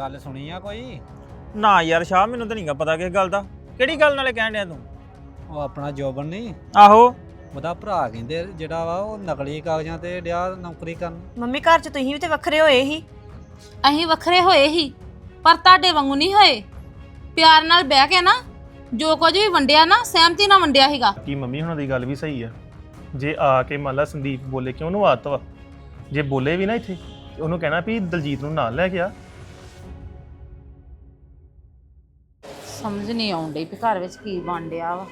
ਗੱਲ ਸੁਣੀ ਆ ਕੋਈ? ਨਾ ਯਾਰ ਸ਼ਾਹ ਮੈਨੂੰ ਤਾਂ ਨਹੀਂਗਾ ਪਤਾ ਕਿਸ ਗੱਲ ਦਾ। ਕਿਹੜੀ ਗੱਲ ਨਾਲੇ ਕਹਿਣ ਡਿਆ ਤੂੰ? ਉਹ ਆਪਣਾ ਜੋਬਨ ਨਹੀਂ ਆਹੋ। ਉਹਦਾ ਭਰਾ ਕਹਿੰਦੇ ਜਿਹੜਾ ਵਾ ਉਹ ਨਕਲੀ ਕਾਗਜ਼ਾਂ ਤੇ ਡਿਆ ਨੌਕਰੀ ਕਰਨ। ਮੰਮੀ ਘਰ 'ਚ ਤੁਸੀਂ ਵੀ ਤੇ ਵੱਖਰੇ ਹੋਏ ਸੀ। ਅਸੀਂ ਵੱਖਰੇ ਹੋਏ ਹੀ ਪਰ ਤੁਹਾਡੇ ਵਾਂਗੂ ਨਹੀਂ ਹੋਏ। ਪਿਆਰ ਨਾਲ ਬਹਿ ਕੇ ਨਾ ਜੋ ਕੁਝ ਵੀ ਵੰਡਿਆ ਨਾ ਸਹਿਮਤੀ ਨਾਲ ਵੰਡਿਆ ਸੀਗਾ। ਕਿ ਮੰਮੀ ਹੁਣਾਂ ਦੀ ਗੱਲ ਵੀ ਸਹੀ ਆ? ਜੇ ਆ ਕੇ ਮੰਨ ਲਾ ਸੰਦੀਪ ਬੋਲੇ ਕਿਉਂ ਉਹਨੂੰ ਆਦਤ ਵਾ? ਜੇ ਬੋਲੇ ਵੀ ਨਾ ਇੱਥੇ ਤੇ ਉਹਨੂੰ ਕਹਿਣਾ ਵੀ ਦਲਜੀਤ ਨੂੰ ਨਾਲ ਲੈ ਕੇ ਆ। ਸਮਝ ਨਹੀਂ ਆਉਣ ਡਈ ਵੀ ਘਰ ਵਿੱਚ ਕੀ ਬਣ ਡਿਆ ਵਾ।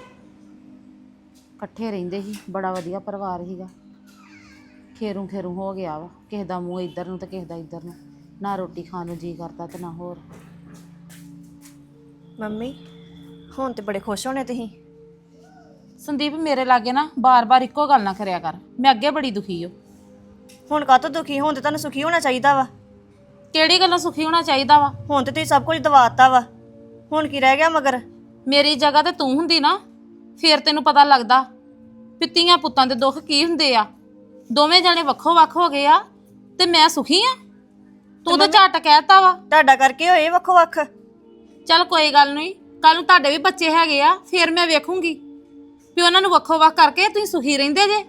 ਇਕੱਠੇ ਰਹਿੰਦੇ ਸੀ ਬੜਾ ਵਧੀਆ ਪਰਿਵਾਰ ਸੀਗਾ। ਖੇਰੂ ਖੇਰੂ ਹੋ ਗਿਆ ਵਾ ਕਿਸੇ ਦਾ ਮੂੰਹ ਇੱਧਰ ਨੂੰ ਤੇ ਕਿਸੇ ਦਾ ਇੱਧਰ ਨੂੰ ਨਾ ਰੋਟੀ ਖਾਣ ਨੂੰ ਜੀ ਕਰਦਾ ਤੇ ਨਾ ਹੋਰ। ਮੰਮੀ ਹੁਣ ਤੇ ਬੜੇ ਖੁਸ਼ ਹੋਣੇ ਤੁਸੀਂ। ਸੰਦੀਪ ਮੇਰੇ ਲਾਗੇ ਨਾ ਬਾਰ-ਬਾਰ ਇੱਕੋ ਗੱਲ ਨਾ ਕਰਿਆ ਕਰ ਮੈਂ ਅੱਗੇ ਬੜੀ ਦੁਖੀ ਓ। ਹੁਣ ਕਾਹਤੋਂ ਦੁਖੀ? ਹੁਣ ਤੇ ਤੁਹਾਨੂੰ ਸੁਖੀ ਹੋਣਾ ਚਾਹੀਦਾ ਵਾ। ਕਿਹੜੀ ਗੱਲੋਂ ਸੁਖੀ ਹੋਣਾ ਚਾਹੀਦਾ ਵਾ? ਹੁਣ ਤੇ ਤੁਸੀਂ ਸਭ ਕੁਝ ਦਵਾਤਾ ਵਾ। ਹੁਣ ਕੀ ਰਹਿ ਗਿਆ ਮਗਰ? ਮੇਰੀ ਜਗ੍ਹਾ ਤੇ ਤੂੰ ਹੁੰਦੀ ਨਾ ਫੇਰ ਤੈਨੂੰ ਪਤਾ ਲੱਗਦਾ ਪਿੱਤੀਆਂ ਪੁੱਤਾਂ ਦੇ ਦੁੱਖ ਕੀ ਹੁੰਦੇ ਆ। ਦੋਵੇਂ ਜਣੇ ਵੱਖੋ ਵੱਖ ਹੋ ਗਏ ਆ ਤੇ ਮੈਂ ਸੁਖੀ ਆ? ਤੂੰ ਤਾਂ ਝੱਟ ਕਹਿਤਾ ਵਾ। ਤੁਹਾਡਾ ਕਰਕੇ ਹੋਏ ਵੱਖੋ ਵੱਖ? ਚੱਲ ਕੋਈ ਗੱਲ ਨਹੀਂ ਕੱਲ ਨੂੰ ਤੁਹਾਡੇ ਵੀ ਬੱਚੇ ਹੈਗੇ ਆ ਫੇਰ ਮੈਂ ਵੇਖੂੰਗੀ। ਵੀ ਉਹਨਾਂ ਨੂੰ ਵੱਖੋ ਵੱਖ ਕਰਕੇ ਤੁਸੀਂ ਸੁਖੀ ਰਹਿੰਦੇ ਜੇ।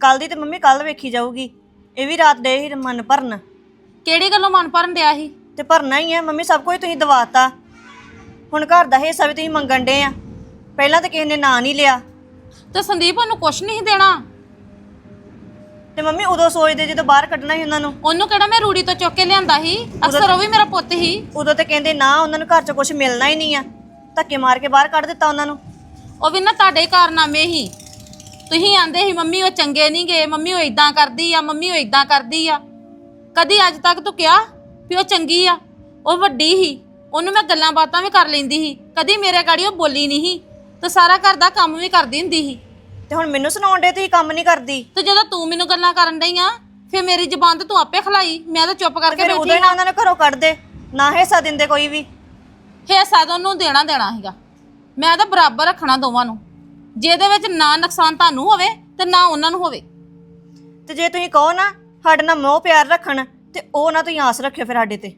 ਕੱਲ ਦੀ ਤੇ ਮੰਮੀ ਕੱਲ ਵੇਖੀ ਜਾਊਗੀ। ਇਹ ਵੀ ਰਾਤ ਦੇ ਹੀ ਮਨ ਭਰਨ। ਕਿਹੜੀ ਗੱਲੋਂ ਮਨ ਭਰਨ ਡਿਆ ਸੀ? ਤੇ ਭਰਨਾ ਹੀ ਹੈ ਮੰਮੀ ਸਭ ਕੁਝ ਤੁਸੀਂ ਦਵਾਤਾ ਹੁਣ ਘਰ ਦਾ ਹਿੱਸਾ ਵੀ ਤੁਸੀਂ ਮੰਗਣ ਡੇ ਆ। ਪਹਿਲਾਂ ਤਾਂ ਕਿਸੇ ਨੇ ਨਾਂ ਨਹੀਂ ਲਿਆ। ਤੇ ਸੰਦੀਪ ਉਹਨੂੰ ਕੁਛ ਨਹੀਂ ਦੇਣਾ। ਤੇ ਮੰਮੀ ਉਦੋਂ ਸੋਚਦੇ ਜਦੋਂ ਬਾਹਰ ਕੱਢਣਾ ਸੀ ਉਹਨਾਂ ਨੂੰ। ਉਹਨੂੰ ਕਿਹੜਾ ਮੈਂ ਰੂੜੀ ਤੋਂ ਚੁੱਕ ਕੇ ਲਿਆਂਦਾ ਸੀ? ਅਕਸਰ ਉਹ ਵੀ ਮੇਰਾ ਪੁੱਤ ਹੀ ਉਦੋਂ ਤੇ ਕਹਿੰਦੇ ਨਾ ਉਹਨਾਂ ਨੂੰ ਘਰ 'ਚ ਕੁਝ ਮਿਲਣਾ ਹੀ ਨਹੀਂ ਆ। ਧੱਕੇ ਮਾਰ ਕੇ ਬਾਹਰ ਕੱਢ ਦਿੱਤਾ ਉਹਨਾਂ ਨੂੰ। ਉਹ ਵੀ ਨਾ ਤੁਹਾਡੇ ਹੀ ਕਾਰਨਾਮੇ ਹੀ ਤੁਸੀਂ ਆਂਦੇ ਸੀ ਮੰਮੀ ਉਹ ਚੰਗੇ ਨਹੀਂ ਗਏ। ਮੰਮੀ ਉਹ ਇਦਾਂ ਕਰਦੀ ਆ। ਮੰਮੀ ਉਹ ਇਦਾਂ ਕਰਦੀ ਆ। ਕਦੀ ਅੱਜ ਤੱਕ ਤੂੰ ਕਿਹਾ ਵੀ ਉਹ ਚੰਗੀ ਆ? ਉਹ ਵੱਡੀ ਹੀ ਉਹਨੂੰ ਮੈਂ ਗੱਲਾਂ ਬਾਤਾਂ ਵੀ ਕਰ ਲੈਂਦੀ ਸੀ। ਕਦੀ ਮੇਰੇ ਗਾੜੀ ਉਹ ਬੋਲੀ ਨਹੀਂ ਸੀ ਤੇ ਸਾਰਾ ਘਰ ਦਾ ਕੰਮ ਵੀ ਕਰਦੀ ਹੁੰਦੀ ਸੀ। ਤੇ ਹੁਣ ਮੈਨੂੰ ਸੁਣਾਉਣ ਡੇ ਤੁਸੀਂ ਕੰਮ ਨਹੀਂ ਕਰਦੀ? ਤੇ ਜਦੋਂ ਤੂੰ ਮੈਨੂੰ ਗੱਲਾਂ ਕਰਨ ਡਈ ਆ ਫਿਰ ਮੇਰੀ ਜ਼ਬਾਨ ਤੇ ਤੂੰ ਆਪੇ ਖਲਾਈ। ਮੈਂ ਤਾਂ ਚੁੱਪ ਕਰਕੇ ਫਿਰ ਬੈਠੀ ਉਦੋਂ ਹੀ ਨਾ ਉਹਨਾਂ ਨੂੰ ਘਰੋਂ ਕੱਢ ਦੇ। ਨਾ ਹਿੱਸਾ ਦਿੰਦੇ ਕੋਈ ਵੀ। ਹਿੱਸਾ ਤਾਂ ਉਹਨੂੰ ਦੇਣਾ ਦੇਣਾ ਸੀਗਾ। ਮੈਂ ਤਾਂ ਬਰਾਬਰ ਰੱਖਣਾ ਦੋਵਾਂ ਨੂੰ। ਜਿਹਦੇ ਵਿੱਚ ਨਾ ਨੁਕਸਾਨ ਤੁਹਾਨੂੰ ਹੋਵੇ ਤੇ ਨਾ ਉਹਨਾਂ ਨੂੰ ਹੋਵੇ। ਤੇ ਜੇ ਤੁਸੀਂ ਕਹੋ ਨਾ ਸਾਡੇ ਨਾਲ ਮੋਹ ਪਿਆਰ ਰੱਖਣ ਤੇ ਉਹ ਨਾ ਤੁਸੀਂ ਆਸ ਰੱਖਿਓ ਫਿਰ ਸਾਡੇ ਤੇ।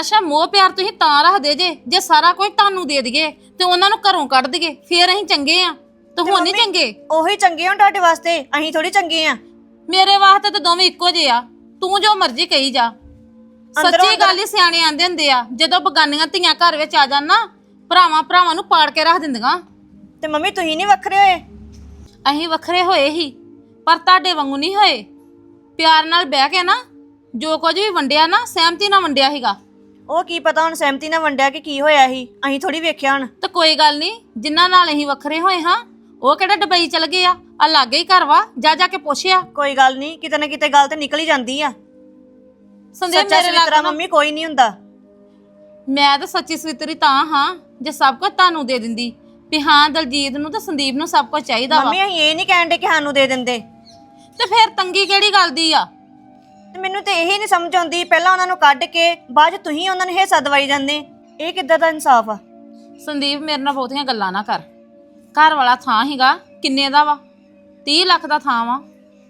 ਅੱਛਾ ਮੋਹ ਪਿਆਰ ਤੁਸੀਂ ਤਾਂ ਰੱਖਦੇ ਜੇ ਜੇ ਸਾਰਾ ਕੁਝ ਤੁਹਾਨੂੰ ਦੇ ਦਈਏ ਤੇ ਉਹਨਾਂ ਨੂੰ ਘਰੋਂ ਕੱਢ ਦਈਏ ਫੇਰ ਅਸੀਂ ਚੰਗੇ ਆ। ਤੇ ਹੁਣ ਨਹੀਂ ਚੰਗੇ? ਉਹੀ ਚੰਗੇ ਹੋਣ ਤੁਹਾਡੇ ਵਾਸਤੇ ਅਸੀਂ ਥੋੜੀ ਚੰਗੇ ਆ। ਮੇਰੇ ਵਾਸਤੇ ਤਾਂ ਦੋਵੇਂ ਇੱਕੋ ਜਿਹੇ ਆ। ਤੂੰ ਜੋ ਮਰਜ਼ੀ ਕਹੀ ਜਾ। ਸੱਚੀ ਗੱਲ ਹੀ ਸਿਆਣੇ ਆਂਦੇ ਹੁੰਦੇ ਆ ਜਦੋਂ ਬਗਾਨੀਆਂ ਧੀਆਂ ਘਰ ਵਿੱਚ ਆ ਜਾਣ ਨਾ ਭਰਾਵਾਂ ਭਰਾਵਾਂ ਨੂੰ ਪਾੜ ਕੇ ਰੱਖ ਦਿੰਦੀਆਂ। ਤੇ ਮੰਮੀ ਤੁਸੀਂ ਨਹੀਂ ਵੱਖਰੇ ਹੋਏ? ਅਸੀਂ ਵੱਖਰੇ ਹੋਏ ਹੀ ਪਰ ਤੁਹਾਡੇ ਵਾਂਗੂ ਨਹੀਂ ਹੋਏ। ਪਿਆਰ ਨਾਲ ਬਹਿ ਕੇ ਨਾ ਜੋ ਕੁਝ ਵੀ ਵੰਡਿਆ ਨਾ ਸਹਿਮਤੀ ਨਾਲ ਵੰਡਿਆ ਸੀਗਾ। ਉਹ ਕੀ ਪਤਾ ਹੁਣ ਸਹਿਮਤੀ ਨਾਲ ਵੰਡਿਆ ਕਿ ਕੀ ਹੋਇਆ ਸੀ? ਅਸੀਂ ਥੋੜੀ ਵੇਖਿਆ ਹੁਣ। ਤੇ ਕੋਈ ਗੱਲ ਨਹੀਂ ਜਿਨ੍ਹਾਂ ਨਾਲ ਅਸੀਂ ਵੱਖਰੇ ਹੋਏ ਹਾਂ ਉਹ ਕਿਹੜਾ ਡਬਈ ਚਲ ਗਏ ਆ? ਆ ਲਾਗੇ ਹੀ ਘਰ ਵਾ ਜਾ ਜਾ ਕੇ ਪੁੱਛਿਆ। ਕੋਈ ਗੱਲ ਨਹੀਂ ਕਿਤੇ ਨਾ ਕਿਤੇ ਗੱਲ ਤੇ ਨਿਕਲ ਹੀ ਜਾਂਦੀ ਆ। ਸੰਦੀਪ ਸੱਚਾ ਮੇਰੇ ਸਵਿਤਰਾ ਲਾਗੇ ਨਾ- ਮੰਮੀ ਕੋਈ ਨਹੀਂ ਹੁੰਦਾ। ਮੈਂ ਤਾਂ ਸੱਚੀ ਸਵਿਤਰੀ ਤਾਂ ਹਾਂ ਜੇ ਸਭ ਕੁਝ ਤੁਹਾਨੂੰ ਦੇ ਦਿੰਦੀ। ਵੀ ਹਾਂ ਦਲਜੀਤ ਨੂੰ ਤੇ ਸੰਦੀਪ ਨੂੰ ਸਭ ਕੁਝ ਚਾਹੀਦਾ ਵਾ। ਮੰਮੀ ਅਸੀਂ ਇਹ ਨਹੀਂ ਕਹਿਣ ਦੇ ਕਿ ਸਾਨੂੰ ਦੇ ਦਿੰਦੇ। ਤੇ ਫਿਰ ਤੰਗੀ ਕਿਹੜੀ ਗੱਲ ਦੀ ਆ? ਤੇ ਮੈਨੂੰ ਤੇ ਇਹੀ ਨਹੀਂ ਸਮਝ ਆਉਂਦੀ, ਪਹਿਲਾਂ ਉਹਨਾਂ ਨੂੰ ਕੱਢ ਕੇ ਬਾਅਦ 'ਚ ਤੁਸੀਂ ਉਹਨਾਂ ਨੂੰ ਹਿੱਸਾ ਦਵਾਈ ਜਾਂਦੇ। ਇਹ ਕਿੱਦਾਂ ਦਾ ਇਨਸਾਫ ਆ? ਸੰਦੀਪ, ਮੇਰੇ ਨਾਲ ਬਹੁਤੀਆਂ ਗੱਲਾਂ ਨਾ ਕਰ। ਘਰ ਵਾਲਾ ਥਾਂ ਹੀਗਾ ਕਿੰਨੇ ਦਾ ਵਾ? 30 ਲੱਖ ਦਾ ਥਾਂ ਵਾ।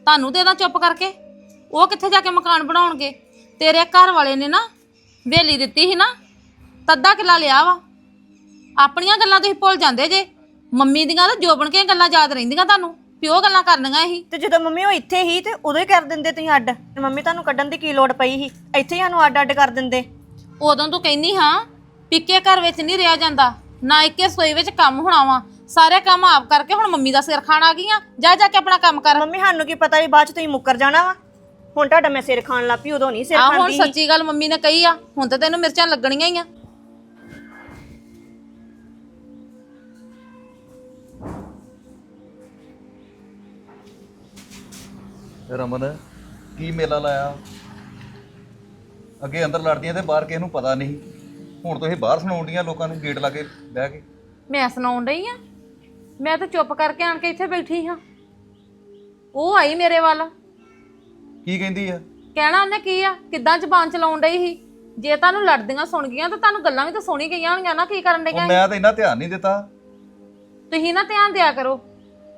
ਤੁਹਾਨੂੰ ਤੇ ਦਾਂ ਚੁੱਪ ਕਰਕੇ। ਉਹ ਕਿੱਥੇ ਜਾ ਕੇ ਮਕਾਨ ਬਣਾਉਣਗੇ? ਤੇਰੇ ਘਰ ਵਾਲੇ ਨੇ ਨਾ ਵੇਲੀ ਦਿੱਤੀ ਸੀ ਨਾ, ਤੱਦਾ ਕਿੱਲਾ ਲਿਆ ਵਾ। ਆਪਣੀਆਂ ਗੱਲਾਂ ਤੁਸੀਂ ਭੁੱਲ ਜਾਂਦੇ ਜੇ। ਮੰਮੀ ਦੀਆਂ ਤਾਂ ਜੋਬਣ ਕੇ ਗੱਲਾਂ ਯਾਦ ਰਹਿੰਦੀਆਂ ਤੁਹਾਨੂੰ? ਵੀ ਉਹ ਗੱਲਾਂ ਕਰਨੀਆਂ ਸੀ। ਤੇ ਜਦੋਂ ਮੰਮੀ ਉਹ ਇੱਥੇ ਹੀ ਤੇ ਉਦੋਂ ਹੀ ਕਰ ਦਿੰਦੇ ਤੁਸੀਂ ਅੱਡ। ਤੇ ਮੰਮੀ ਤੁਹਾਨੂੰ ਕੱਢਣ ਦੀ ਕੀ ਲੋੜ ਪਈ ਸੀ? ਇੱਥੇ ਹੀ ਸਾਨੂੰ ਅੱਡ ਅੱਡ ਕਰ ਦਿੰਦੇ। ਉਦੋਂ ਤੂੰ ਕਹਿੰਦੀ ਹਾਂ ਪਿੱਕੇ ਘਰ ਵਿੱਚ ਨਹੀਂ ਰਿਹਾ ਜਾਂਦਾ ਨਾ ਇੱਕੇ ਸੋਈ ਵਿੱਚ ਕੰਮ ਹੋਣਾ ਵਾ। ਸਾਰੇ ਕੰਮ ਆਪ ਕਰਕੇ ਹੁਣ ਮੰਮੀ ਦਾ ਸਿਰ ਖਾਣ ਆ ਗਈਆਂ। ਜਾ ਜਾ ਕੇ ਆਪਣਾ ਕੰਮ ਕਰ। ਮੰਮੀ ਸਾਨੂੰ ਕੀ ਪਤਾ ਸੀ ਬਾਅਦ 'ਚ ਤੁਸੀਂ ਮੁੱਕਰ ਜਾਣਾ ਵਾ। ਹੁਣ ਤੁਹਾਡਾ ਮੈਂ ਸਿਰ ਖਾਣ ਲੱਪੀ ਉਦੋਂ ਨਹੀਂ ਸਿਰ ਆ ਹੁਣ ਖਾਂਦੀ ਸੀ। ਸੱਚੀ ਗੱਲ ਮੰਮੀ ਨੇ ਕਹੀ ਆ ਹੁਣ ਤਾਂ ਤੈਨੂੰ ਮਿਰਚਾਂ ਲੱਗਣੀਆਂ ਹੀ ਆ। ਰਮਨ ਕੀ ਮੇਲਾ ਲਾਇਆ? ਅੱਗੇ ਅੰਦਰ ਲੜਦੀਆਂ ਤੇ ਬਾਹਰ ਕਿਸੇ ਨੂੰ ਪਤਾ ਨਹੀਂ। ਹੁਣ ਤੁਸੀਂ ਬਾਹਰ ਸੁਣਾਉਂਦੀਆਂ ਲੋਕਾਂ ਨੂੰ ਗੇਟ ਲਾ ਕੇ ਬਹਿ ਕੇ। ਮੈਂ ਸੁਣਾਉਣ ਡਈ ਆ? ਮੈਂ ਤਾਂ ਚੁੱਪ ਕਰਕੇ ਆਣ ਕੇ ਇੱਥੇ ਬੈਠੀ ਹਾਂ ਉਹ ਆਈ ਮੇਰੇ ਵੱਲ। ਕੀ ਕਹਿੰਦੀ ਆ? ਕਹਿਣਾ ਉਹਨੇ ਕੀ ਆ? ਕਿੱਦਾਂ ਜ਼ਬਾਨ ਚਲਾਉਣ ਡਈ ਸੀ? ਜੇ ਤੁਹਾਨੂੰ ਲੜਦੀਆਂ ਸੁਣ ਗਈਆਂ ਤਾਂ ਤੁਹਾਨੂੰ ਗੱਲਾਂ ਵੀ ਤਾਂ ਸੁਣੀ ਗਈਆਂ ਹੋਣਗੀਆਂ ਨਾ ਕੀ ਕਰਨ ਉਹ ਡਈਆਂ ਮੈਂ ਤਾਂ ਇੰਨਾ ਧਿਆਨ ਨਹੀਂ ਦਿੱਤਾ। ਤੁਸੀਂ ਨਾ ਧਿਆਨ ਦਿਆ ਕਰੋ।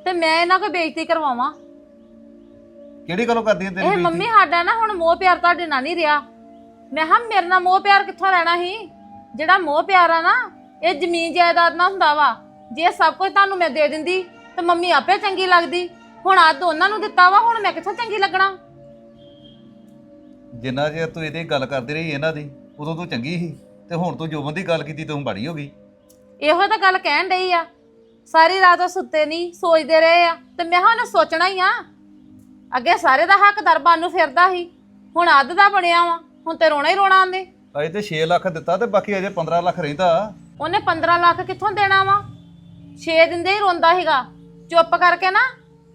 ਤੇ ਮੈਂ ਇਹਨਾਂ ਕੋਈ ਬੇਇੱਜ਼ਤੀ ਕਰਵਾਵਾਂ। ਕਿਹੜੀ ਗੱਲੋਂ ਕਰਦੀਆਂ ਤੇਰੀ ਇਹ ਬੇਇੱਜ਼ਤੀ? ਮੰਮੀ ਸਾਡਾ ਨਾ ਹੁਣ ਮੋਹ ਪਿਆਰ ਤੁਹਾਡੇ ਨਾਲ ਨਹੀਂ ਰਿਹਾ। ਮੈਂ ਹਾਂ ਮੇਰੇ ਨਾਲ ਮੋਹ ਪਿਆਰ ਕਿੱਥੋਂ ਰਹਿਣਾ ਸੀ? ਜਿਹੜਾ ਮੋਹ ਪਿਆਰ ਆ ਨਾ ਇਹ ਜ਼ਮੀਨ ਜਾਇਦਾਦ ਨਾਲ ਹੁੰਦਾ ਵਾ। ਜੇ ਸਭ ਕੁਝ ਤੁਹਾਨੂੰ ਮੈਂ ਦੇ ਦਿੰਦੀ ਤੇ ਮੰਮੀ ਆਪੇ ਚੰਗੀ ਲੱਗਦੀ। ਹੁਣ ਆ ਦੋਨਾਂ ਨੂੰ ਦਿੱਤਾ ਵਾ ਹੁਣ ਮੈਂ ਕਿੱਥੋਂ ਚੰਗੀ ਲੱਗਣਾ? ਜਿੰਨਾ ਚਿਰ ਤੂੰ ਇਹਦੀ ਗੱਲ ਕਰਦੀ ਰਹੀ ਇਹਨਾਂ ਦੀ ਉਦੋਂ ਤੂੰ ਚੰਗੀ ਸੀ। ਤੇ ਹੁਣ ਤੂੰ ਜੋਬਨ ਦੀ ਗੱਲ ਕੀਤੀ ਤੂੰ ਬੜੀ ਹੋ ਗਈ। ਇਹੋ ਤਾਂ ਗੱਲ ਕਹਿਣ ਡਈ ਆ। ਸਾਰੀ ਰਾਤ ਉਹ ਸੁੱਤੇ ਨਹੀਂ ਸੋਚਦੇ ਰਹੇ ਆ। ਤੇ ਮੈਂ ਹਾਂ ਸੋਚਣਾ ਹੀ ਆ। ਅੱਗੇ ਸਾਰੇ ਦਾ ਹੱਕਦਾਰ ਬਣ ਨੂੰ ਫਿਰਦਾ ਸੀ। ਹੁਣ ਅੱਧ ਦਾ ਬਣਿਆ ਵਾ ਹੁਣ ਤੇ ਰੋਣਾ ਹੀ ਰੋਣਾ ਆਂਦੇ। ਅਜੇ ਤੇ 6 ਲੱਖ ਦਿੱਤਾ ਤੇ ਬਾਕੀ ਅਜੇ 15 ਲੱਖ ਰਹਿੰਦਾ। ਉਹਨੇ 15 ਲੱਖ ਕਿੱਥੋਂ ਦੇਣਾ ਵਾ? 6 ਦਿੰਦੇ ਹੀ ਰੋਂਦਾ ਸੀਗਾ। ਚੁੱਪ ਕਰਕੇ ਨਾ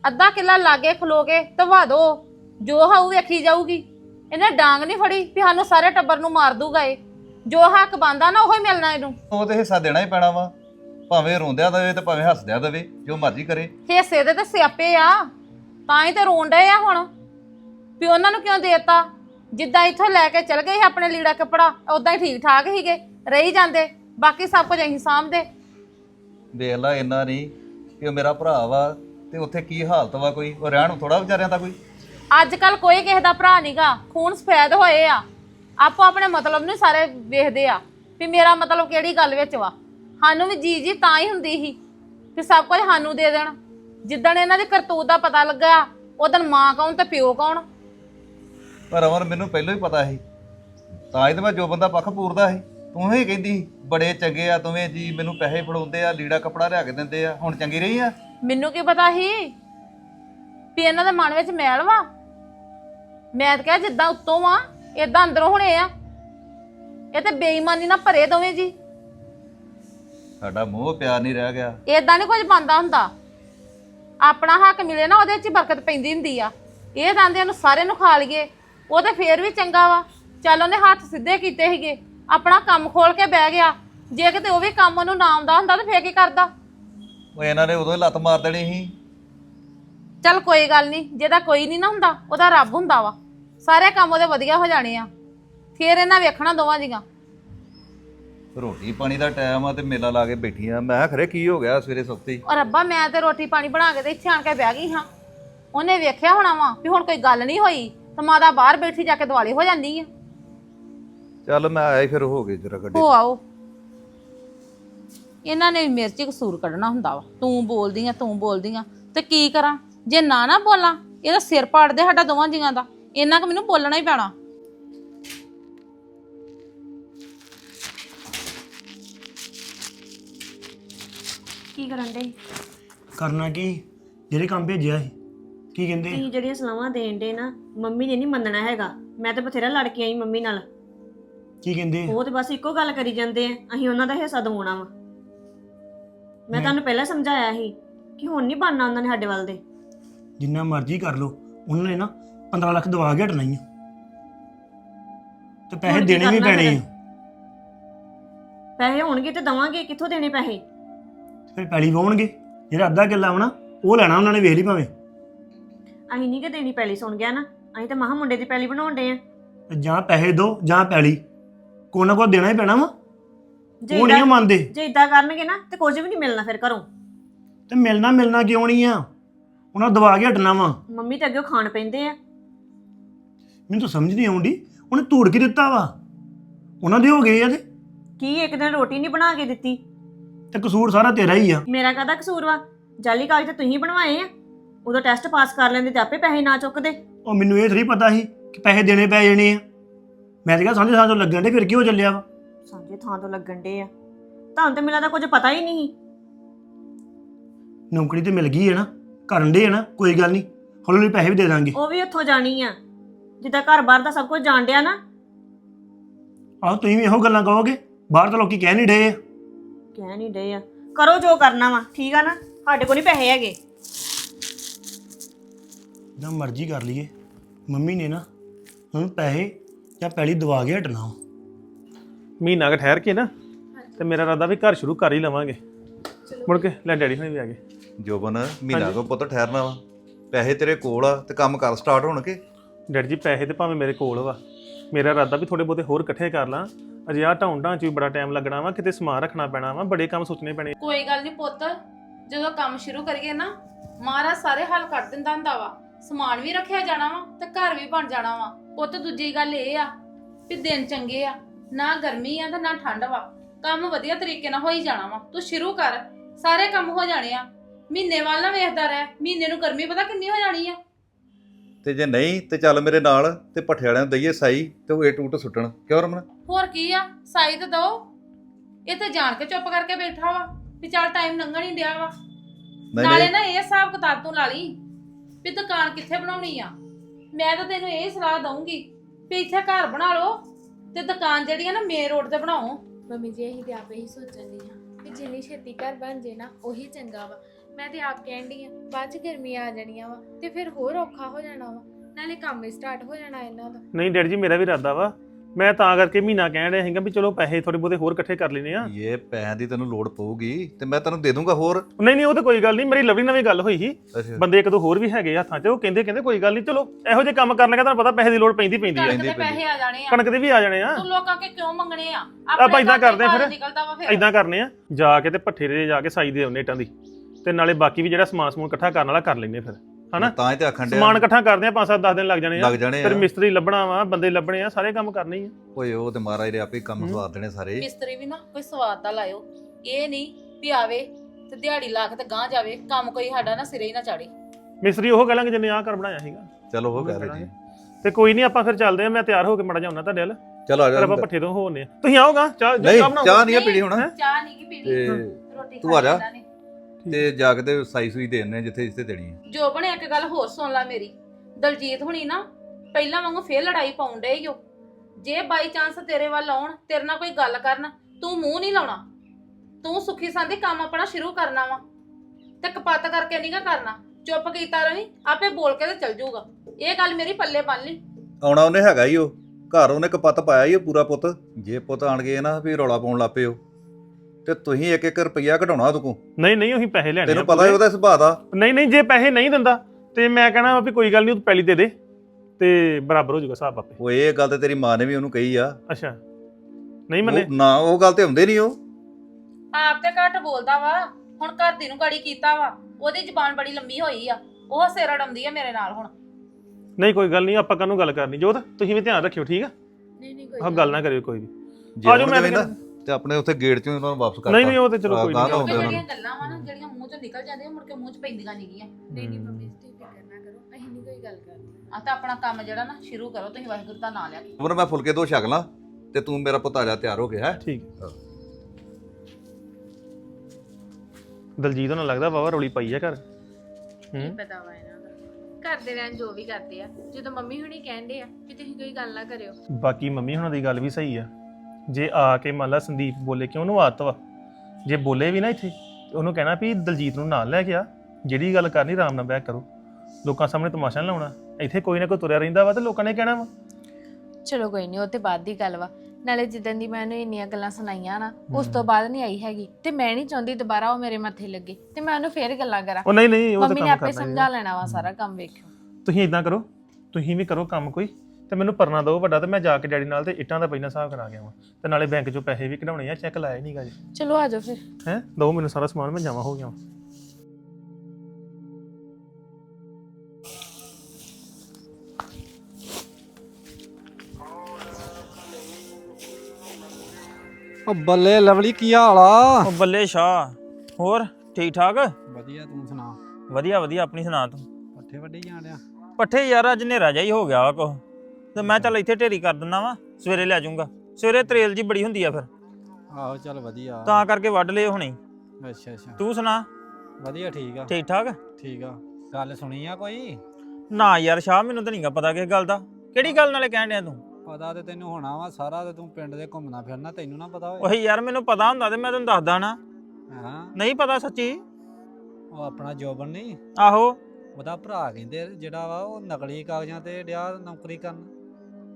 ਅੱਧਾ ਕਿੱਲਾ ਲਾਗੇ ਖਲੋ ਕੇ ਧਵਾ ਦੋ। ਜੋ ਹਾਊ ਵੇਖੀ ਜਾਊਗੀ। ਇਹਨੇ ਡਾਂਗ ਨਹੀਂ ਫੜੀ ਵੀ ਸਾਨੂੰ ਸਾਰੇ ਟੱਬਰ ਨੂੰ ਮਾਰ ਦੂਗਾ ਇਹ। ਜੋ ਹੱਕ ਬੰਦਾ ਨਾ ਉਹ ਹੀ ਮਿਲਣਾ ਇਹਨੂੰ। ਉਹ ਤੇ ਹਿੱਸਾ ਦੇਣਾ ਹੀ ਪੈਣਾ ਵਾ। ਭਾਵੇਂ ਰੋਂਦਿਆਂ ਦਵੇ ਤੇ ਭਾਵੇਂ ਹੱਸਦਿਆਂ ਦਵੇ ਜੋ ਮਰਜ਼ੀ ਕਰੇ। ਹਿੱਸੇ ਦੇ ਤੇ ਸਿਆਪੇ ਆ। ਤਾਂ ਹੀ ਤੇ ਰੋਣ ਡਏ ਆ ਹੁਣ। ਵੀ ਉਹਨਾਂ ਨੂੰ ਕਿਉਂ ਦੇਤਾ? ਜਿੱਦਾਂ ਇੱਥੋਂ ਲੈ ਕੇ ਚਲ ਗਏ ਸੀ ਆਪਣੇ ਲੀੜਾ ਕੱਪੜਾ ਉਦਾਂ ਹੀ ਠੀਕ ਠਾਕ ਹੀਗੇ ਰਹੀ ਜਾਂਦੇ ਬਾਕੀ ਸਭ ਕੁਝ ਅਸੀਂ ਸਾਂਭਦੇ। ਵੇਖ ਲਾ ਇੰਨਾ ਨਹੀਂ ਕਿ ਉਹ ਮੇਰਾ ਭਰਾ ਵਾ ਤੇ ਉੱਥੇ ਕੀ ਹਾਲਤ ਵਾ ਕੋਈ ਉਹ ਰਹਿਣ ਨੂੰ ਥੋੜਾ ਵਿਚਾਰਿਆਂ ਦਾ ਕੋਈ? ਅੱਜ ਕੱਲ ਕੋਈ ਕਿਸੇ ਦਾ ਭਰਾ ਨਹੀਂਗਾ ਖੂਨ ਸਫੈਦ ਹੋਏ ਆ। ਆਪੋ ਆਪਣੇ ਮਤਲਬ ਨੂੰ ਸਾਰੇ ਵੇਖਦੇ ਆ ਵੀ ਮੇਰਾ ਮਤਲਬ ਕਿਹੜੀ ਗੱਲ ਵਿੱਚ ਵਾ। ਸਾਨੂੰ ਵੀ ਜੀ ਜੀ ਤਾਂ ਹੀ ਹੁੰਦੀ ਸੀ ਕਿ ਸਭ ਕੁਝ ਸਾਨੂੰ ਦੇ ਦੇਣ। ਜਿੱਦਣ ਇਹਨਾਂ ਦੀ ਕਰਤੂਤ ਦਾ ਪਤਾ ਲੱਗਾ ਉਦੋਂ ਮਾਂ ਕੌਣ ਤੇ ਪਿਓ ਕੌਣ? ਪਰ ਅਮਰ ਮੈਨੂੰ ਪਹਿਲਾਂ ਹੀ ਪਤਾ ਸੀ। ਤਾਂ ਹੀ ਤਾਂ ਮੈਂ ਜੋ ਬੰਦਾ ਪੱਖ ਪੂਰਦਾ ਸੀ। ਤੂੰ ਹੀ ਕਹਿੰਦੀ ਸੀ, ਬੜੇ ਚੰਗੇ ਆ ਤੁਵੇਂ ਜੀ ਮੈਨੂੰ ਪੈਸੇ ਫੜਾਉਂਦੇ ਆ ਲੀੜਾ ਕੱਪੜਾ ਲਿਆ ਕੇ ਦਿੰਦੇ ਆ ਹੁਣ ਚੰਗੀ ਰਹੀ ਆ? ਮੈਨੂੰ ਕੀ ਪਤਾ ਸੀ ਵੀ ਇਹਨਾਂ ਦੇ ਮਨ ਵਿੱਚ ਮੈਲ ਵਾ? ਮੈਂ ਤਾਂ ਕਿਹਾ ਜਿੱਦਾਂ ਉੱਤੋਂ ਆ ਇਦਾਂ ਅੰਦਰੋਂ ਹੋਣੇ ਆ। ਇਹ ਤੇ ਬੇਈਮਾਨੀ ਨਾਲ ਭਰੇ ਦੋਵੇਂ ਜੀ। ਸਾਡਾ ਮੋਹ ਪਿਆਰ ਨਹੀਂ ਰਹਿ ਗਿਆ। ਇਦਾਂ ਨਹੀਂ ਕੁਝ ਬੰਦਾ ਹੁੰਦਾ। ਆਪਣਾ ਹੱਕ ਮਿਲੇ ਨਾ ਉਹਦੇ 'ਚ ਹੀ ਬਰਕਤ ਪੈਂਦੀ ਹੁੰਦੀ ਆ। ਇਹ ਦੰਦਿਆਂ ਨੂੰ ਸਾਰੇ ਨੂੰ ਖਾ ਲਈਏ ਉਹ ਤੇ ਫੇਰ ਵੀ ਚੰਗਾ ਵਾ। ਚੱਲ ਉਹਨੇ ਹੱਥ ਸਿੱਧੇ ਕੀਤੇ ਸੀਗੇ ਆਪਣਾ ਕੰਮ ਖੋਲ ਕੇ ਬਹਿ ਗਿਆ। ਜੇ ਕਿਤੇ ਉਹ ਵੀ ਕੰਮ ਉਹਨੂੰ ਨਾ ਆਉਂਦਾ ਹੁੰਦਾ ਤਾਂ ਫੇਰ ਕੀ ਕਰਦਾ? ਉਹ ਇਹਨਾਂ ਨੇ ਉਦੋਂ ਹੀ ਲੱਤ ਮਾਰ ਦੇਣੀ ਸੀ। ਚੱਲ ਕੋਈ ਗੱਲ ਨਹੀਂ ਜਿਹਦਾ ਕੋਈ ਨਹੀਂ ਨਾ ਹੁੰਦਾ ਉਹਦਾ ਰੱਬ ਹੁੰਦਾ ਵਾ। ਸਾਰੇ ਕੰਮ ਉਹਦੇ ਵਧੀਆ ਹੋ ਜਾਣੇ ਆ। ਫੇਰ ਇਹਨਾਂ ਵੇਖਣਾ ਦੋਵਾਂ ਜੀਆਂ। ਰੋਟੀ ਪਾਣੀ ਦਾ ਟਾਈਮ ਆ ਤੇ ਮੇਲਾ ਲਾ ਕੇ ਬੈਠੀ ਆ ਮੈਂ ਕਿਹਾ ਖਰੇ ਕੀ ਹੋ ਗਿਆ ਸਵੇਰੇ ਸੁੱਤੇ? ਹੀ ਔਰ ਰੱਬਾ ਮੈਂ ਤੇ ਰੋਟੀ ਪਾਣੀ ਬਣਾ ਕੇ ਤੇ ਇੱਥੇ ਆਣ ਕੇ ਬਹਿ ਗਈ ਹਾਂ। ਉਹਨੇ ਵੇਖਿਆ ਹੋਣਾ ਵਾ ਵੀ ਹੁਣ ਕੋਈ ਗੱਲ ਨਹੀਂ ਹੋਈ ਤੇ ਮਾਦਾ ਬਾਹਰ ਬੈਠੀ ਜਾ ਕੇ ਦਿਵਾਲੀ ਹੋ ਜਾਂਦੀ ਆ। ਚੱਲ ਮੈਂ ਆਇਆ ਹੀ ਫਿਰ ਹੋ ਗਏ ਜਰਾ ਗੱਡੇ। ਹੋ ਆਓ। ਇਹਨਾਂ ਨੇ ਵੀ ਮੇਰੇ 'ਚ ਹੀ ਕਸੂਰ ਕੱਢਣਾ ਹੁੰਦਾ ਵਾ। ਤੂੰ ਬੋਲਦੀ ਆ ਤੂੰ ਬੋਲਦੀ ਆ। ਤੇ ਕੀ ਕਰਾਂ? ਜੇ ਨਾ ਨਾ ਬੋਲਾਂ ਇਹਦਾ ਸਿਰ ਪਾੜਦੇ ਸਾਡਾ ਦੋਵਾਂ ਜੀਆਂ ਦਾ। ਇਹਨਾਂ ਕਿ ਮੈਨੂੰ ਬੋਲਣਾ ਹੀ ਪੈਣਾ। ਕੀ ਕਰਨ ਦੇ ਕਰਨਾ ਕੀ? ਜਿਹੜੇ ਕੰਮ ਭੇਜਿਆ ਸੀ ਕੀ ਕਹਿੰਦੇ? ਤੁਸੀਂ ਜਿਹੜੀਆਂ ਸਲਾਹਾਂ ਦੇਣ ਦੇ ਨਾ ਮੰਮੀ ਨੇ ਨਹੀਂ ਮੰਨਣਾ ਹੈਗਾ। ਮੈਂ ਤਾਂ ਬਥੇਰਾ ਲੜ ਕੇ ਆਈ ਮੰਮੀ ਨਾਲ। ਕੀ ਕਹਿੰਦੇ? ਉਹ ਤੇ ਬਸ ਇੱਕੋ ਗੱਲ ਕਰੀ ਜਾਂਦੇ ਆ ਅਸੀਂ ਉਹਨਾਂ ਦਾ ਹਿੱਸਾ ਦਵਾਉਣਾ ਵਾ। ਮੈਂ ਤੁਹਾਨੂੰ ਪਹਿਲਾਂ ਸਮਝਾਇਆ ਸੀ ਕਿ ਹੁਣ ਨਹੀਂ ਬਣਨਾ ਉਹਨਾਂ ਨੇ ਸਾਡੇ ਵੱਲ ਦੇ। ਜਿੰਨਾ ਮਰਜ਼ੀ ਕਰ ਲੋ ਉਹਨਾਂ ਨੇ ਨਾ 15 ਲੱਖ ਦਵਾ ਕੇ ਹਟਣਾ ਹੀ ਆ। ਤੇ ਪੈਸੇ ਹੁਣ ਕੀ ਦੇਣੇ ਵੀ ਕਰਨਾ ਪੈਣੇ? ਆ। ਪੈਸੇ ਹੋਣਗੇ ਤੇ ਦਵਾਂਗੇ ਕਿੱਥੋਂ ਦੇਣੇ ਪੈਸੇ? ਫਿਰ ਪੈਲੀ ਵਾਉਣਗੇ। ਜਿਹੜਾ ਅੱਧਾ ਕਿੱਲਾ ਆਉਣਾ ਉਹ ਲੈਣਾ ਉਹਨਾਂ ਨੇ ਵੇਖ ਲਈ ਭਾਵੇਂ। ਅਸੀਂ ਨਹੀਂ ਕਿ ਦੇਣੀ ਪੈਲੀ ਸੁਣ ਗਿਆ ਨਾ। ਅਸੀਂ ਤਾਂ ਮਹਾ ਮੁੰਡੇ ਦੀ ਪੈਲੀ ਬਣਾਉਣ ਦੇ ਆ। ਤੇ ਜਾਂ ਪੈਸੇ ਦੋ ਜਾਂ ਪੈਲੀ। ਕੋਈ ਨਾ ਕੋਈ ਦੇਣਾ ਹੀ ਪੈਣਾ ਵਾ। ਜੇ ਉਹ ਨਹੀਂ ਏਦਾਂ- ਮੰਨਦੇ। ਜੇ ਇਦਾਂ ਕਰਨਗੇ ਨਾ ਤੇ ਕੁਝ ਵੀ ਨਹੀਂ ਮਿਲਣਾ ਫਿਰ ਘਰੋਂ। ਤੇ ਮਿਲਣਾ ਮਿਲਣਾ ਕਿਉਂ ਨਹੀਂ ਆ? ਉਹਨਾਂ ਦਵਾ ਕੇ ਹਟਣਾ ਵਾ। ਮੰਮੀ ਤੇ ਅੱਗੇ ਖਾਣ ਪੈਂਦੇ ਆ। ਮੈਨੂੰ ਤਾਂ ਸਮਝ ਨਹੀਂ ਆਉਂਦੀ। ਉਹਨੇ ਤੋੜ ਕੇ ਦਿੱਤਾ ਵਾ? ਉਹਨਾਂ ਦੇ ਹੋ ਗਏ ਆ ਤੇ। ਕੀ ਇੱਕ ਦਿਨ ਰੋਟੀ ਨਹੀਂ ਬਣਾ ਕੇ ਦਿੱਤੀ? ਤੇ ਕਸੂਰ ਸਾਰਾ ਤੇਰਾ ਹੀ ਆ। ਮੇਰਾ ਕਾਹਦਾ ਕਸੂਰ ਵਾ? ਜਾਲੀ ਕਾਗਜ਼ ਤੇ ਤੁਸੀਂ ਬਣਵਾਏ ਆ। ਉਦੋਂ ਟੈਸਟ ਪਾਸ ਕਰ ਲੈਂਦੇ ਤੇ ਆਪੇ ਪੈਸੇ ਨਾ ਚੁੱਕਦੇ। ਉਹ ਮੈਨੂੰ ਇਹ ਥੋੜੀ ਪਤਾ ਸੀ ਕਿ ਪੈਸੇ ਦੇਣੇ ਪੈ ਜਾਣੇ ਆ। ਮੈਂ ਤਾਂ ਕਿਹਾ ਸਾਂਝੇ ਸਾਂਝੋਂ ਲੱਗਣ ਦੇ ਫਿਰ ਕੀ ਹੋ ਚੱਲਿਆ ਵਾ? ਸਾਂਝੇ ਥਾਂ ਤੋਂ ਲੱਗਣ ਦੇ ਆ। ਤੁਹਾਨੂੰ ਤੇ ਮਿਲਾ ਦਾ ਕੁਝ ਪਤਾ ਹੀ ਨਹੀਂ। ਨੌਕਰੀ ਤੇ ਮਿਲ ਗਈ ਹੈ ਨਾ ਕਰਨ ਦੇ ਹੈ ਨਾ ਕੋਈ ਗੱਲ ਨਹੀਂ। ਹੌਲੀ ਹੌਲੀ ਪੈਸੇ ਵੀ ਦੇ ਦਾਂਗੇ। ਉਹ ਵੀ ਉੱਥੋਂ ਜਾਣੀ ਆ। ਜਿੱਦਾਂ ਘਰ-ਬਾਰ ਦਾ ਸਭ ਕੁਝ ਜਾਣ ਡਿਆ ਨਾ। ਆਹੋ ਤੁਸੀਂ ਵੀ ਇਹੋ ਗੱਲਾਂ ਕਹੋਗੇ? ਬਾਹਰ ਤਾਂ ਲੋਕੀ ਕਹਿ ਨਹੀਂ ਰਹੇ ਕਹਿ ਨਹੀਂ ਡੇ ਆ। ਕਰੋ ਜੋ ਕਰਨਾ ਵਾ ਠੀਕ ਆ ਨਾ? ਸਾਡੇ ਕੋਲ ਨਹੀਂ ਪੈਸੇ ਹੈਗੇ। ਜਿੱਦਾਂ ਮਰਜ਼ੀ ਕਰ ਲਈਏ। ਮੰਮੀ ਨੇ ਨਾ ਹੁਣ ਪੈਸੇ ਜਾਂ ਪੈਲੀ ਦਵਾ ਕੇ ਹਟਣਾ ਵਾ। ਮਹੀਨਾ ਕ ਠਹਿਰ ਕੇ ਨਾ ਤੇ ਮੇਰਾ ਇਰਾਦਾ ਵੀ ਘਰ ਸ਼ੁਰੂ ਕਰ ਹੀ ਲਵਾਂਗੇ। ਮੁੜ ਕੇ ਲੈ ਡੈਡੀ ਹੁਣੇ ਵੀ ਆ ਗਏ। ਜੋਬਨ ਮਹੀਨਾ ਕੋ ਪੁੱਤ ਠਹਿਰਨਾ ਵਾ। ਪੈਸੇ ਤੇਰੇ ਕੋਲ ਆ ਤੇ ਕੰਮ ਕਰ ਸਟਾਰਟ ਹੋਣਗੇ। ਡੈਡੀ ਜੀ ਪੈਸੇ ਤੇ ਭਾਵੇਂ ਮੇਰੇ ਕੋਲ ਵਾ। ਮੇਰਾ ਇਰਾਦਾ ਵੀ ਥੋੜੇ ਬਹੁਤੇ ਹੋਰ ਇਕੱਠੇ ਕਰ ਲਾਂ। ਅਜੇ ਆ ਢਾਉਣ ਚ ਵੀ ਬੜਾ ਟਾਈਮ ਲੱਗਣਾ ਵਾ, ਕਿਤੇ ਸਮਾਨ ਰੱਖਣਾ ਪੈਣਾ ਵਾ, ਬੜੇ ਕੰਮ ਸੋਚਣੇ ਪੈਣੇ। ਕੋਈ ਗੱਲ ਨਹੀਂ ਪੁੱਤ, ਜਦੋਂ ਕੰਮ ਸ਼ੁਰੂ ਕਰੀਏ ਨਾ, ਮਹਾਰਾਜ ਸਾਰੇ ਹੱਲ ਕਰ ਦਿੰਦਾ ਹੁੰਦਾ ਵਾ। ਸਮਾਨ ਵੀ ਰੱਖਿਆ ਜਾਣਾ ਵਾ ਤੇ ਘਰ ਵੀ ਬਣ ਜਾਣਾ ਵਾ। ਪੁੱਤ, ਦੂਜੀ ਗੱਲ ਇਹ ਆ ਵੀ ਦਿਨ ਚੰਗੇ ਆ, ਨਾ ਗਰਮੀ ਆ ਤੇ ਨਾ ਠੰਡ ਵਾ। ਕੰਮ ਵਧੀਆ ਤਰੀਕੇ ਨਾਲ ਹੋਈ ਜਾਣਾ ਵਾ। ਤੂੰ ਸ਼ੁਰੂ ਕਰ, ਸਾਰੇ ਕੰਮ ਹੋ ਜਾਣੇ ਆ। ਮਹੀਨੇ ਵੱਲ ਨਾ ਵੇਖਦਾ ਰਹਿ, ਮਹੀਨੇ ਨੂੰ ਗਰਮੀ ਪਤਾ ਕਿੰਨੀ ਹੋ ਜਾਣੀ ਆ। ਤੇ ਜੇ ਨਹੀਂ ਤੇ ਚੱਲ ਮੇਰੇ ਨਾਲ ਤੇ ਭੱਠੇ ਵਾਲਿਆਂ ਨੂੰ ਦਈਏ ਸਾਈ ਤੇ ਉਹ ਏ ਟੂਟ ਸੁੱਟਣ। ਕਿਉਂ ਰਮਨ? ਹੋਰ ਕੀ ਆ? ਸਾਈ ਤੇ ਦੋ ਇਹ ਤੇ ਜਾਣ ਕੇ ਚੁੱਪ ਕਰਕੇ ਬੈਠਾ ਵਾ ਵੀ ਚੱਲ ਟਾਈਮ ਲੰਘਣ ਹੀ ਡਿਆ ਵਾ। ਨਹੀਂ ਨਾਲੇ ਨਹੀਂ। ਨਾ ਇਹ ਹਿਸਾਬ ਕਿਤਾਬ ਤੂੰ ਲਾ ਲਈ ਵੀ ਦੁਕਾਨ ਕਿੱਥੇ ਬਣਾਉਣੀ ਆ। ਮੈਂ ਤਾਂ ਤੈਨੂੰ ਇਹ ਸਲਾਹ ਦਊਂਗੀ ਵੀ ਇੱਥੇ ਘਰ ਬਣਾ ਲਓ ਤੇ ਦੁਕਾਨ ਜਿਹੜੀ ਆ ਨਾ ਮੇਨ ਰੋਡ ਤੇ ਬਣਾਓ। ਮੰਮੀ ਜੀ ਅਸੀਂ ਤੇ ਆਪੇ ਹੀ ਸੋਚਣ ਦੀ ਹਾਂ ਕਿ ਜਿੰਨੀ ਛੇਤੀ ਘਰ ਬਣ ਜੇ ਨਾ ਉਹੀ ਚੰਗਾ ਵਾ। ਮੈਂ ਤੇ ਆਪ ਕਹਿੰਦੀ ਆ ਬਾਅਦ ਚ ਗਰਮੀਆਂ ਆ ਜਾਣੀਆਂ ਵਾ ਤੇ ਫਿਰ ਹੋਰ ਔਖਾ ਹੋ ਜਾਣਾ ਵਾ। ਨਾਲੇ ਕੰਮ ਹੀ ਸਟਾਰਟ ਹੋ ਜਾਣਾ ਇਹਨਾਂ ਦਾ। ਨਹੀਂ ਡੈਡੀ ਜੀ ਮੇਰਾ ਵੀ ਇਰਾਦਾ ਵਾ। ਮੈਂ ਤਾਂ ਕਰਕੇ ਮਹੀਨਾ ਕਹਿਣ ਰਿਹਾ ਸੀਗਾ ਵੀ ਚਲੋ ਪੈਸੇ ਥੋੜੇ ਬਹੁਤੇ ਹੋਰ ਇਕੱਠੇ ਕਰ ਲੈਨੇ ਆ। ਇਹ ਪੈਸਿਆਂ ਦੀ ਤੈਨੂੰ ਲੋੜ ਪਊਗੀ ਤੇ ਮੈਂ ਤੈਨੂੰ ਦੇ ਦੂੰਗਾ ਹੋਰ। ਨਹੀਂ ਨਹੀਂ ਉਹ ਤਾਂ ਕੋਈ ਗੱਲ ਨਹੀਂ ਮੇਰੀ ਲਵਲੀ ਨਾਲ ਵੀ ਗੱਲ ਹੋਈ ਸੀ। ਬੰਦੇ ਇੱਕ ਦੋ ਹੋਰ ਵੀ ਹੈਗੇ ਹੱਥਾਂ 'ਚ ਉਹ ਕਹਿੰਦੇ ਕਹਿੰਦੇ ਕੋਈ ਗੱਲ ਨਹੀਂ ਚਲੋ ਇਹੋ ਜਿਹੇ ਕੰਮ ਕਰਨ ਲੱਗਾ ਤੁਹਾਨੂੰ ਪਤਾ ਪੈਸੇ ਦੀ ਲੋੜ ਪੈਂਦੀ ਪੈਂਦੀ ਆ। ਕਣਕ ਪੈਂਦੀ ਦੇ। ਪੈਸੇ ਆ ਜਾਣੇ ਆ। ਕਣਕ ਦੇ ਵੀ ਆ ਜਾਣੇ ਆ। ਤੂੰ ਲੋਕਾਂ ਕੇ ਕਿਉਂ ਮੰਗਣੇ ਆ? ਆਪਾਂ ਏਦਾਂ ਘਰ ਦੇ ਕਰਦੇ ਆ ਫਿਰ। ਐਦਾਂ ਕਰਨੇ ਆ। ਜਾ ਕੇ ਤੇ ਭੱਠੇ ਦੇ ਜਾ ਕੇ ਸਾਈ ਦੇ ਆਉਨੇ ਇੱਟਾਂ ਦੀ। ਤੇ ਨਾਲੇ ਬਾਕੀ ਵੀ ਜਿਹੜਾ ਸਮਾਨ ਸਮੂਨ ਇਕੱਠਾ ਕਰਨ ਵਾਲਾ ਕਰ ਲੈਨੇ ਫਿਰ ਹਨਾ? ਤਾਂ ਹੀ ਤੇ ਆਖਣ ਸਮਾਨ ਡਿਆ ਇਕੱਠਾ ਕਰਦੇ ਆ 5-7 10 ਦਿਨ ਲੱਗ ਜਾਣੇ ਆ। ਲੱਗ ਜਾਣੇ ਫਿਰ ਆ ਮਿਸਤਰੀ ਲੱਭਣਾ ਵਾ ਬੰਦੇ ਲੱਭਣੇ ਆ ਸਾਰੇ ਕੰਮ ਕਰਨੇ ਹੀ ਆ। ਓਏ ਉਹ ਤੇ ਮਹਾਰਾਜ ਨੇ ਆਪੇ ਕੰਮ ਹੂੰ। ਸਵਾਰ ਦੇਣੇ ਸਾਰੇ। ਮਿਸਤਰੀ ਵੀ ਨਾ ਕੋਈ ਸਵਾਦ ਦਾ ਲਾਇਓ। ਇਹ ਨਹੀਂ ਵੀ ਆਵੇ ਤੇ ਦਿਹਾੜੀ ਲਾ ਕੇ ਤੇ ਗਾਂ ਜਾਵੇ ਕੰਮ ਕੋਈ ਸਾਡਾ ਨਾ ਸਿਰੇ ਹੀ ਨਾ ਚਾੜੇ। ਮਿਸਤਰੀ ਉਹ ਕਹਾਂਗੇ ਜਿੰਨੇ ਆਹ ਕਰ ਬਣਾਇਆ ਸੀਗਾ। ਚਲੋ ਉਹ ਕਹਿ ਰਹੇ। ਜੀ ਤੇ ਕੋਈ ਨਹੀਂ ਆਪਾਂ ਫਿਰ ਚੱਲਦੇ ਆ ਮੈਂ ਤਿਆਰ ਹੋ ਕੇ ਮੜਾ ਜਾਉਣਾ ਤੁਹਾਡੇ ਵੱਲ। ਚਲੋ ਆ ਫਿਰ ਆਪਾਂ ਜਾ ਭੱਠੇ ਤੋਂ ਹੋਣੇ ਆ। ਤੁਸੀਂ ਆਓਗਾ ਚਾਹ ਨਹੀਂ ਚਾਹ ਨਹੀਂ ਆ ਪੀਣੀ ਹੁਣ? ਚਾਹ ਨਹੀਂ ਕੀ ਪੀਣੀ। ਤੇ ਰੋਟੀ ਤੂੰ ਆ ਜਾ। ਖਾਣੀ ਇਹਨਾਂ ਨੇ। ਤੇ ਜਾ ਕੇ ਤੇ ਸਾਈ ਸੂਈ ਦੇਣੇ ਜਿੱਥੇ ਜਿੱਥੇ ਦੇਣੀ ਹੈ ਜੋ ਬਣੇ ਇੱਕ ਗੱਲ ਹੋਰ ਸੁਣ ਲੈ ਮੇਰੀ। ਦਲਜੀਤ ਹੁਣੀ ਨਾ ਪਹਿਲਾਂ ਵਾਂਗੂ ਫੇਰ ਲੜਾਈ ਪਾਉਣ ਡਏ ਈਓ ਜੇ ਬਾਈ ਚਾਂਸ ਤੇਰੇ ਵੱਲ ਆਉਣ ਤੇਰੇ ਨਾਲ ਕੋਈ ਗੱਲ ਕਰਨ ਤੂੰ ਮੂੰਹ ਨਹੀਂ ਲਾਉਣਾ। ਤੂੰ ਸੁਖੀ ਸੰਦੀ ਕੰਮ ਆਪਣਾ ਸ਼ੁਰੂ ਕਰਨਾ ਵਾ। ਤੇ ਕਪੱਤ ਕਰਕੇ ਨਹੀਂਗਾ ਕਰਨਾ। ਚੁੱਪ ਕੀਤਾ ਰਵੀ ਆਪੇ ਬੋਲ ਕੇ ਤੇ ਚਲ ਜਾਊਗਾ ਇਹ ਗੱਲ ਮੇਰੀ ਪੱਲੇ ਬੰਨ ਲਈ। ਆਉਣਾ ਉਹਨੇ ਹੈਗਾ ਹੀ ਉਹ ਘਰ ਉਹਨੇ ਕਪੱਤ ਪਾਇਆ ਹੀ ਉਹ ਪੂਰਾ ਪੁੱਤ। ਜੇ ਪੁੱਤ ਆਣ ਗਏ ਨਾ ਵੀ ਰੌਲਾ ਪਾਉਣ ਲੱਪੇ ਉਹ ਤੇ ਤੁਸੀਂ ਇੱਕ ਇੱਕ ਰੁਪਈਆ ਘਟਾਉਣਾ ਉਹਦੇ ਕੋਲ। ਨਹੀਂ ਨਹੀਂ ਉਹੀ ਪੈਸੇ ਲੈਣੇ ਤੈਨੂੰ ਆ ਪਤਾ ਹੀ। ਉਹਦਾ ਸੁਭਾਅ ਦਾ। ਨਹੀਂ ਨਹੀਂ ਜੇ ਪੈਸੇ ਨਹੀਂ ਦਿੰਦਾ ਤੇ ਮੈਂ ਕਹਿਣਾ ਵੀ ਕੋਈ ਗੱਲ ਨਹੀਂ ਉਹ ਪਹਿਲੀ ਦੇ ਦੇ ਤੇ ਬਰਾਬਰ ਹੋ ਜਾਊਗਾ ਹਿਸਾਬ ਆਪੇ। ਉਹ ਇਹ ਗੱਲ ਤੇ ਤੇਰੀ ਮਾਂ ਨੇ ਵੀ ਉਹਨੂੰ ਕਹੀ ਆ। ਅੱਛਾ। ਨਹੀਂ ਮੰਨੇ? ਉਹ- ਨਾ ਉਹ ਗੱਲ ਤੇ ਹੁੰਦੇ ਨਹੀਂ ਉਹ। ਆਪ ਤੇ ਘੱਟ ਬੋਲਦਾ ਵਾ ਹੁਣ ਘਰ ਦੀ ਨੂੰ ਗਾੜੀ ਕੀਤਾ ਵਾ ਉਹਦੀ ਜ਼ਬਾਨ ਬੜੀ ਲੰਮੀ ਹੋਈ ਆ ਉਹ ਸਿਰ ਅੜਾਉਂਦੀ ਆ ਮੇਰੇ ਨਾਲ ਹੁਣ। ਨਹੀਂ ਕੋਈ ਗੱਲ ਨਹੀਂ ਆਪਾਂ ਕਾਹਨੂੰ ਗੱਲ ਕਰਨੀ? ਜੋਤ ਤੁਸੀਂ ਵੀ ਧਿਆਨ ਰੱਖਿਓ ਠੀਕ ਆ? ਨਹੀਂ ਨਹੀਂ ਕੋਈ ਆਹ ਗੱਲ ਨਾ ਕਰਿਓ ਕੋਈ ਵੀ। ਜੇ ਆ ਜਾਓ ਉਹਨੂੰ ਮੈਂ ਵੀ ਤੇ ਆਪਣੇ ਉੱਥੇ ਗੇਟ ਚੋਂ ਉਹਨਾਂ ਨੂੰ ਵਾਪਸ ਕਰਤਾ। ਨਹੀਂ ਨਹੀਂ ਉਹ ਤੇ ਚਲੋ ਕੋਈ ਨਹੀਂ। ਤਾਂ ਜਿਹੜੀਆਂ ਗੱਲਾਂ ਵਾ ਨਾ ਜਿਹੜੀਆਂ ਮੂੰਹ ਚੋਂ ਨਿਕਲ ਜਾਂਦੀਆਂ ਮੁੜ ਕੇ ਮੂੰਹ 'ਚ ਪੈਂਦੀਆਂ ਨਹੀਂਗੀਆਂ ਨਹੀਂ ਨਹੀਂ ਮੰਮੀ ਤੁਸੀਂ ਫਿਕਰ ਨਾ ਕਰੋ ਅਸੀਂ ਨਹੀਂ ਕੋਈ ਗੱਲ ਕਰਨੀ ਆ ਤਾਂ ਆਪਣਾ ਕੰਮ ਜਿਹੜਾ ਨਾ ਸ਼ੁਰੂ ਕਰੋ ਤੁਸੀਂ ਵਾਹਿਗੁਰੂ ਦਾ ਨਾਮ ਲਿਆ। ਕੇ ਉਮਰ ਮੈਂ ਫੁਲਕੇ ਦੋ ਛਕ ਲਾਂ ਤੇ ਤੂੰ ਮੇਰਾ ਪੁੱਤ ਆ ਜਾ ਤਿਆਰ ਹੋ ਗਿਆ ਹੈ? ਠੀਕ। ਹੈ। ਦਲਜੀਤ ਨੂੰ ਲੱਗਦਾ ਵਾਵਾ ਰੌਲੀ ਪਈ ਆ ਘਰ। ਨਹੀਂ ਹੂੰ? ਪਤਾ ਵਾ ਇਹਨਾਂ ਦਾ। ਕਰਦੇ ਰਹਿਣ ਜੋ ਵੀ ਕਰਦੇ ਆ ਜਦੋਂ ਮੰਮੀ ਹੁਣੀ ਕਹਿੰਦੇ ਆ ਕਿ ਤੁਸੀਂ ਕੋਈ ਗੱਲ ਨਾ ਕਰਿਓ। ਬਾਕੀ ਮੰਮੀ ਹੁਣਾਂ ਦੀ ਗੱਲ ਵੀ ਸਹੀ ਆ। ਜੇ ਆ ਕੇ ਮੰਨ ਲਾ ਸੰਦੀਪ ਬੋਲੇ ਕਿ ਉਹਨੂੰ ਆਦਤ ਵਾ? ਜੇ ਬੋਲੇ ਵੀ ਨਾ ਇੱਥੇ ਤੇ ਉਹਨੂੰ ਕਹਿਣਾ ਵੀ ਦਲਜੀਤ ਨੂੰ ਨਾਲ ਲੈ ਕੇ ਆ ਜਿਹੜੀ ਗੱਲ ਕਰਨੀ ਆਰਾਮ ਨਾਲ ਬਹਿ ਕਰੋ। ਲੋਕਾਂ ਸਾਹਮਣੇ ਤਮਾਸ਼ਾ ਨੀ ਲਾਉਣਾ। ਇੱਥੇ ਕੋਈ ਨਾ ਕੋਈ ਤੁਰਿਆ ਰਹਿੰਦਾ ਵਾ ਤੇ ਲੋਕਾਂ ਨੇ ਕਹਿਣਾ ਵਾ। ਚਲੋ ਕੋਈ ਨਹੀਂ ਉਹ ਤੇ ਬਾਅਦ ਦੀ ਗੱਲ ਵਾ। ਨਾਲੇ ਜਿੱਦਾਂ ਦੀ ਮੈਂ ਉਹਨੂੰ ਇੰਨੀਆਂ ਗੱਲਾਂ ਸੁਣਾਈਆਂ ਨਾ ਉਸ ਤੋਂ ਬਾਅਦ ਨਹੀਂ ਆਈ ਹੈਗੀ। ਤੇ ਮੈਂ ਨਹੀਂ ਚਾਹੁੰਦੀ ਦੁਬਾਰਾ ਉਹ ਮੇਰੇ ਮੱਥੇ ਲੱਗੇ। ਤੇ ਮੈਂ ਉਹਨੂੰ ਫੇਰ ਗੱਲਾਂ ਕਰਾਂ। ਉਹ ਨਹੀਂ ਨਹੀਂ ਉਹ ਤਾਂ ਮੰਮੀ ਨੇ ਕੰਮ ਆਪੇ ਕਰਨਾ ਹੀ ਸਮਝਾ ਆ। ਲੈਣਾ ਵਾ ਸਾਰਾ ਕੰਮ ਵੇਖਿਓ। ਤੁਸੀਂ ਇਦਾਂ ਕਰੋ ਤੁਸੀਂ ਵੀ ਕਰੋ ਕੰਮ ਕੋਈ। ਤੇ ਮੈਨੂੰ ਪਰਨਾ ਦਿਓ ਵੱਡਾ ਤੇ ਮੈਂ ਜਾ ਕੇ ਡੈਡੀ ਨਾਲ ਤੇ ਇੱਟਾਂ ਦਾ ਪਹਿਲਾਂ ਹਿਸਾਬ ਕਰਾ ਗਿਆ ਵਾਂ ਤੇ ਨਾਲੇ ਬੈਂਕ 'ਚੋਂ ਪੈਸੇ ਵੀ ਕਢਾਉਣੇ ਆ ਚੈੱਕ ਲਾਇਆ ਨਹੀਂਗਾ ਜੀ ਚਲੋ ਆ ਜਾਓ ਫਿਰ। ਹੈ? ਦੋ ਮੈਨੂੰ ਸਾਰਾ ਸਮਾਨ ਮੈਂ ਜਮਾ ਹੋ ਗਿਆ ਵਾਂ। ਉਹ ਬੱਲੇ ਲਵਲੀ ਕੀ ਹਾਲ ਆ? ਉਹ ਬੱਲੇ ਸ਼ਾਹ ਹੋਰ ਠੀਕ ਠਾਕ? ਵਧੀਆ ਤੂੰ ਸੁਣਾ? ਵਧੀਆ ਵਧੀਆ ਆਪਣੀ ਸੁਣਾ ਤੂੰ। ਪੱਠੇ ਵੱਢੀ ਜਾਣ ਡਿਆ? ਪੱਠੇ ਯਾਰ ਅੱਜ ਹਨੇਰਾ ਜਿਹਾ ਹੀ ਹੋ ਗਿਆ ਵਾ ਕੁਛ। ਤੇ ਮੈਂ ਚੱਲ ਇੱਥੇ ਢੇਰੀ ਕਰ ਦਿੰਦਾ ਵਾ ਸਵੇਰੇ ਲੈ ਜਾਊਂਗਾ। ਸਵੇਰੇ ਤਰੇਲ ਜੀ ਬੜੀ ਹੁੰਦੀ ਆ ਫਿਰ। ਆਹੋ ਚੱਲ ਵਧੀਆ। ਤਾਂ ਕਰਕੇ ਵੱਢ ਲਏ ਹੁਣੇ। ਅੱਛਾ ਅੱਛਾ। ਤੂੰ ਸੁਣਾ? ਵਧੀਆ ਠੀਕ ਆ। ਠੀਕ ਠਾਕ? ਠੀਕ ਆ। ਗੱਲ ਸੁਣੀ ਆ ਕੋਈ? ਨਾ ਯਾਰ ਸ਼ਾਹ ਮੈਨੂੰ ਤਾਂ ਨਹੀਂਗਾ ਪਤਾ ਕਿਸ ਗੱਲ ਦਾ। ਕਿਹੜੀ ਗੱਲ ਨਾਲੇ ਕਹਿਣ ਡਿਆ ਤੂੰ? ਪਤਾ ਤੇ ਤੈਨੂੰ ਹੋਣਾ ਵਾ ਸਾਰਾ ਤੇ ਤੂੰ ਪਿੰਡ ਦੇ ਘੁੰਮਣਾ ਫਿਰਨਾ ਤੈਨੂੰ ਨਾ ਪਤਾ ਹੋਏ। ਉਹੀ ਯਾਰ ਮੈਨੂੰ ਪਤਾ ਹੁੰਦਾ ਤੇ ਮੈਂ ਤੈਨੂੰ ਦੱਸਦਾ ਨਾ। ਹਾਂ। ਨਹੀਂ ਪਤਾ ਸੱਚੀ? ਉਹ ਆਪਣਾ ਜੋਬਨ ਨਹੀਂ ਆਹੋ। ਉਹਦਾ ਭਰਾ ਕਹਿੰਦੇ ਜਿਹੜਾ ਵਾ ਉਹ ਨਕਲੀ ਕਾਗਜ਼ਾਂ ਤੇ ਡਿਆ ਨੌਕਰੀ ਕਰਨ।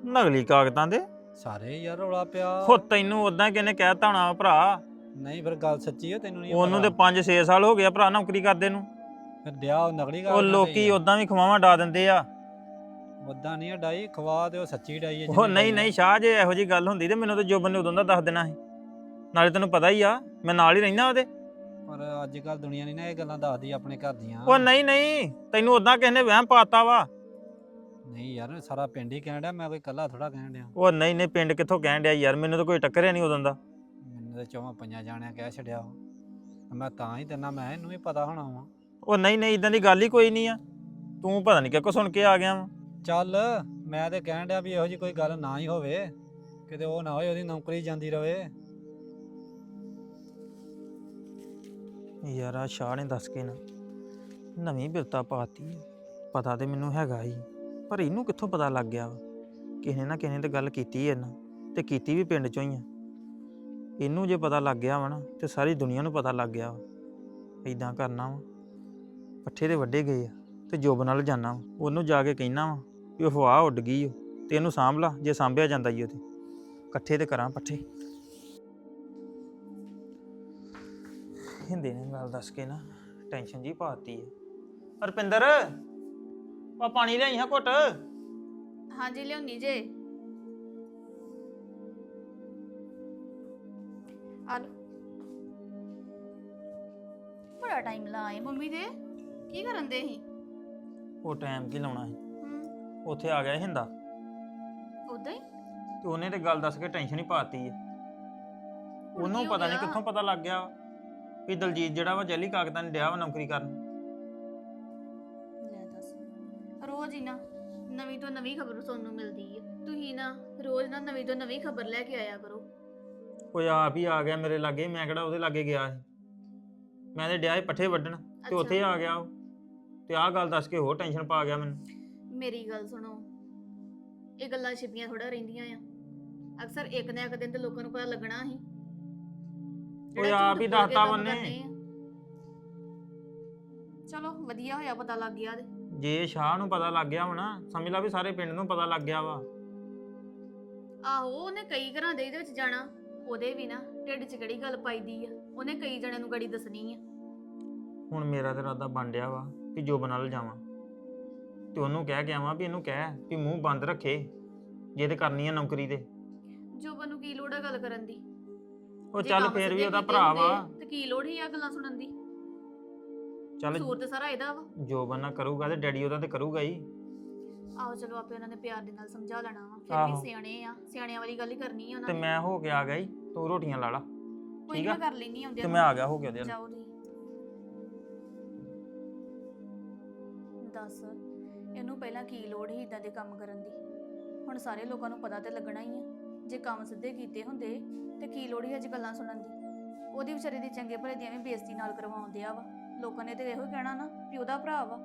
ਨਗਲੀ ਕਾਗਜ਼ਾਂ ਦੇ? ਸਾਰੇ ਯਾਰ ਰੌਲਾ ਪਿਆ। ਹੋ ਤੈਨੂੰ ਉਦਾਂ ਕਿਹਨੇ ਕਹਿਤਾ ਹੋਣਾ ਵਾ ਭਰਾ? ਨਹੀਂ ਫਿਰ ਗੱਲ ਸੱਚੀ ਆ ਤੈਨੂੰ ਨਹੀਂ ਉਹਨੂੰ ਤੇ 5-6 ਸਾਲ ਹੋ ਗਏ ਆ ਭਰਾ ਨੌਕਰੀ ਕਰਦੇ ਨੂੰ। ਫਿਰ ਡਿਆ ਉਹ ਨਕਲੀ ਉਹ ਕਾਗਜ਼ਾਂ ਲੋਕੀ ਉਦਾਂ ਵੀ ਖਵਾਵਾਂ ਡਾ ਦਿੰਦੇ ਆ। ਉਦਾਂ ਨਹੀਂ ਡਾਈ ਖਵਾ ਉਹ ਸੱਚੀ ਡਾਈ ਹੈ ਉਹ ਨਹੀਂ। ਨਹੀਂ ਸ਼ਾਹ ਜੇ ਇਹੋ ਜੀ ਗੱਲ ਹੁੰਦੀ ਤੇ ਮੈਨੂੰ ਤੇ ਜੋਬਨ ਨੇ ਉਦੋਂ ਦਾ ਦੱਸ ਦੇਣਾ ਸੀ। ਨਾਲੇ ਤੈਨੂੰ ਪਤਾ ਹੀ ਆ ਮੈਂ ਨਾਲ ਹੀ ਰਹਿਣਾ ਉਹਦੇ। ਪਰ ਅੱਜ ਕੱਲ ਦੁਨੀਆ ਨਹੀਂ ਨਾ ਇਹ ਗੱਲਾਂ ਦੱਸਦੀ ਆਪਣੇ ਘਰ ਦੀਆਂ। ਉਹ ਨਹੀਂ ਨਹੀਂ ਤੈਨੂੰ ਉਦਾਂ ਕਿਸੇ ਨੇ ਵਹਿਮ ਪਾਤਾ ਵਾ? ਨਹੀਂ ਯਾਰ ਸਾਰਾ ਪਿੰਡ ਹੀ ਕਹਿਣ ਡਿਆ ਮੈਂ ਕੋਈ ਇਕੱਲਾ ਥੋੜਾ ਕਹਿਣ ਡਿਆ। ਉਹ ਨਹੀਂ ਨਹੀਂ ਪਿੰਡ ਕਿੱਥੋਂ ਕਹਿਣ ਡਿਆ ਯਾਰ? ਮੈਨੂੰ ਤਾਂ ਕੋਈ ਟੱਕਰਿਆ ਨਹੀਂ ਉਦੋਂ ਦਾ। ਮੈਨੂੰ ਤੇ ਚੌਵਾਂ ਪੰਜਾਂ ਜਾਣਿਆਂ ਕਹਿ ਛੱਡਿਆ ਉਹ। ਮੈਂ ਤਾਂ ਹੀ ਤੇਨਾਂ ਮੈਂ ਕਿਹਾ ਇਹਨੂੰ ਵੀ ਪਤਾ ਹੋਣਾ ਵਾ। ਉਹ ਨਹੀਂ ਨਹੀਂ ਇਦਾਂ ਦੀ ਗੱਲ ਹੀ ਕੋਈ ਨਹੀਂ ਆ। ਤੂੰ ਪਤਾ ਨਹੀਂ ਕਿੱਕੋ ਸੁਣ ਕੇ ਆ ਗਿਆ ਵਾ। ਚੱਲ ਮੈਂ ਤੇ ਕਹਿਣ ਡਿਆ ਵੀ ਇਹੋ ਜੀ ਕੋਈ ਗੱਲ ਨਾ ਹੀ ਹੋਵੇ। ਕਿਤੇ ਉਹ ਨਾ ਹੋਏ ਉਹਦੀ ਨੌਕਰੀ ਜਾਂਦੀ ਰਵੇ। ਯਾਰ ਆ ਸ਼ਾਹ ਨੇ ਦੱਸ ਕੇ ਨਾ ਨਵੀਂ ਬਿਰਤਾ ਪਾਤੀ। ਪਤਾ ਤੇ ਮੈਨੂੰ ਹੈਗਾ ਹੀ। ਪਰ ਇਹਨੂੰ ਕਿੱਥੋਂ ਪਤਾ ਲੱਗ ਗਿਆ ਵਾ? ਕਿਸੇ ਨਾ ਕਿਸੇ ਨੇ ਤੇ ਗੱਲ ਕੀਤੀ ਹੈ ਨਾ ਤੇ ਕੀਤੀ ਵੀ ਪਿੰਡ ਚੋਂ ਹੀ ਆ। ਇਹਨੂੰ ਜੇ ਪਤਾ ਲੱਗ ਗਿਆ ਵਾ ਨਾ, ਤੇ ਸਾਰੀ ਦੁਨੀਆ ਨੂੰ ਪਤਾ ਲੱਗ ਗਿਆ ਵਾ। ਇਦਾਂ ਕਰਨਾ ਵਾ। ਪੱਠੇ ਦੇ ਵੱਡੇ ਗਏ ਆ, ਤੇ ਜੋਬ ਨਾਲ ਜਾਣਾ ਵਾ। ਉਹਨੂੰ ਜਾ ਕੇ ਕਹਿਣਾ ਵਾ ਵੀ ਉਹ ਉੱਡ ਗਈ ਓ, ਤੇ ਇਹਨੂੰ ਸਾਂਭ ਲਾ, ਜੇ ਸਾਂਭਿਆ ਜਾਂਦਾ ਈ ਉਹ ਤੇ ਇਕੱਠੇ ਤੇ ਕਰਾਂ ਪੱਠੇ। ਹਿੰਦੇ ਨੇ ਗੱਲ ਦੱਸ ਕੇ ਨਾ ਟੈਨਸ਼ਨ ਜੀ ਪਾਤੀ ਹੈ ਰਪਿੰਦਰ ਆ ਪਾਣੀ ਲਿਆਈ ਹਾਂ ਘੁੱਟ। ਹਾਂਜੀ ਲਿਆਉਣੀ ਜੇ। ਬੜਾ ਟਾਈਮ ਲਾਏ ਮੰਮੀ ਦੇ। ਕੀ ਕਰਨ ਦੇ ਸੀ? ਉਹ ਟਾਈਮ ਕੀ ਲਾਉਣਾ ਸੀ? ਹੂੰ। ਉੱਥੇ ਆ ਗਿਆ ਸੀ ਹਿੰਦਾ। ਉਦਾਂ ਹੀ? ਤੇ ਉਹਨੇ ਤੇ ਗੱਲ ਦੱਸ ਕੇ ਟੈਨਸ਼ਨ ਹੀ ਪਾਤੀ ਹੈ ਉਹਨੂੰ ਕੀ ਹੋ ਪਤਾ ਨਹੀਂ ਗਿਆ? ਕਿੱਥੋਂ ਪਤਾ ਲੱਗ ਗਿਆ। ਵੀ ਦਲਜੀਤ ਜਿਹੜਾ ਵਾ ਜੈਲੀ ਕਾਗਜ਼ਾਂ ਨੇ ਡਿਆ ਵਾ ਨੌਕਰੀ ਕਰਨ। ਰੋਜ਼ ਹੀ ਨਾ ਨਵੀਂ ਤੋਂ ਨਵੀਂ ਖਬਰ ਸੁਣਨ ਨੂੰ ਮਿਲਦੀ ਹੈ ਤੁਸੀਂ ਨਾ ਰੋਜ਼ ਨਾ ਨਵੀਂ ਤੋਂ ਨਵੀਂ ਖਬਰ ਲੈ ਕੇ ਆਇਆ ਕਰੋ। ਕੋਈ ਆਪ ਹੀ ਆ ਗਿਆ ਮੇਰੇ ਲਾਗੇ ਮੈਂ ਕਿਹੜਾ ਉਹਦੇ ਲਾਗੇ ਗਿਆ ਸੀ। ਮੈਂ ਤੇ ਡਿਆ ਸੀ ਪੱਠੇ ਵੱਢਣ ਤੇ ਉੱਥੇ ਆ ਗਿਆ ਉਹ। ਤੇ ਆਹ ਗੱਲ ਦੱਸ ਕੇ ਹੋਰ ਟੈਨਸ਼ਨ ਪਾ ਗਿਆ ਮੈਨੂੰ। ਮੇਰੀ ਗੱਲ ਸੁਣੋ ਇਹ ਗੱਲਾਂ ਛਿਪੀਆਂ ਥੋੜਾ ਰਹਿੰਦੀਆਂ ਆ। ਅਕਸਰ ਇੱਕ ਨਾ ਇੱਕ ਦਿਨ ਤੇ ਲੋਕਾਂ ਨੂੰ ਪਤਾ ਲੱਗਣਾ ਹੀ। ਉਹ ਆਪ ਹੀ ਦੱਸਤਾ ਉਹਨੇ। ਚਲੋ ਵਧੀਆ ਹੋਇਆ ਪਤਾ ਲੱਗ ਗਿਆ ਤੇ। ਜੇ ਸ਼ਾਹ ਨੂੰ ਪਤਾ ਲੱਗ ਗਿਆ ਹੋਣਾ ਸਮਝ ਲਾ ਵੀ ਸਾਰੇ ਪਿੰਡ ਨੂੰ ਪਤਾ ਲੱਗ ਗਿਆ ਵਾ। ਆਹੋ ਉਹਨੇ ਕਈ ਘਰਾਂ ਦੇ ਇਹਦੇ ਵਿੱਚ ਜਾਣਾ ਉਹਦੇ ਵੀ ਨਾ ਢਿੱਡ 'ਚ ਕਿਹੜੀ ਗੱਲ ਪਾਈਦੀ ਆ ਉਹਨੇ ਕਈ ਜਣਿਆਂ ਨੂੰ ਗੜੀ ਦੱਸਣੀ ਆ। ਹੁਣ ਮੇਰਾ ਤੇ ਇਰਾਦਾ ਬਣ ਡਿਆ ਵਾ ਕਿ ਜੋਬ ਨਾਲ ਜਾਵਾਂ। ਤੇ ਉਹਨੂੰ ਕਹਿ ਕੇ ਆਵਾਂ ਵੀ ਇਹਨੂੰ ਕਹਿ ਵੀ ਮੂੰਹ ਬੰਦ ਰੱਖੇ ਜੇ ਤੇ ਕਰਨੀ ਆ ਨੌਕਰੀ ਤੇ। ਜੋਬਨ ਨੂੰ ਕੀ ਲੋੜ ਆ ਗੱਲ ਕਰਨ ਦੀ? ਉਹ ਜੇ ਚੱਲ ਕੰਮ ਫੇਰ ਵੀ ਸਿੱਧੇ ਉਹਦਾ ਕੀਤੇ ਭਰਾ ਹੁੰਦੇ ਵਾ ਤੇ ਕੀ ਲੋੜ ਹੀ ਆ ਗੱਲਾਂ ਸੁਣਨ ਦੀ? ਚੱਲ ਕਸੂਰ ਤੇ ਸਾਰਾ ਇਹਦਾ ਵਾ। ਜੋਬ ਨਾ ਕਰੂਗਾ ਤੇ ਡੈਡੀ ਉਹਦਾ ਤੇ ਕਰੂਗਾ ਹੀ। ਆਹੋ ਚਲੋ ਆਪੇ ਉਹਨਾਂ ਨੇ ਪਿਆਰ ਦੇ ਨਾਲ ਸਮਝਾ ਲੈਣਾ ਵਾ ਫਿਰ ਆਹੋ। ਵੀ ਸਿਆਣੇ ਆ ਸਿਆਣਿਆਂ ਵਾਲੀ ਗੱਲ ਹੀ ਕਰਨੀ ਆ ਉਹਨਾਂ ਤੇ ਨੇ। ਮੈਂ ਹੋ ਕੇ ਆ ਗਿਆ ਈ ਤੂੰ ਰੋਟੀਆਂ ਲਾ ਲਾ। ਕੋਈ ਠੀਕ ਨਾ ਆ? ਕਰ ਲੈਣੀ ਆਉਂਦੇ ਤੇ ਮੈਂ ਆ ਗਿਆ ਹੋ ਕੇ ਉਹਦੇ ਨਾਲ। ਜਾਓ ਤੁਸੀਂ। ਦੱਸ ਇਹਨੂੰ ਪਹਿਲਾਂ ਕੀ ਲੋੜ ਸੀ ਇਦਾਂ ਦੇ ਕੰਮ ਕਰਨ ਦੀ? ਹੁਣ ਸਾਰੇ ਲੋਕਾਂ ਨੂੰ ਪਤਾ ਤੇ ਲੱਗਣਾ ਹੀ ਆ। ਜੇ ਕੰਮ ਸਿੱਧੇ ਕੀਤੇ ਹੁੰਦੇ ਤੇ ਕੀ ਲੋੜ ਸੀ ਅੱਜ ਗੱਲਾਂ ਸੁਣਨ ਦੀ? ਉਹਦੀ ਵਿਚਾਰੀ ਦੀ ਚੰਗੇ ਭਲੇ ਦੀ ਐਵੇਂ ਬੇਇੱਜ਼ਤੀ ਨਾਲ ਕਰਵਾਉਂਦੇ ਆ ਵਾ। ਲੋਕਾਂ ਨੇ ਤੇ ਇਹੋ ਹੀ ਕਹਿਣਾ ਨਾ ਵੀ ਉਹਦਾ ਭਰਾ ਵਾ।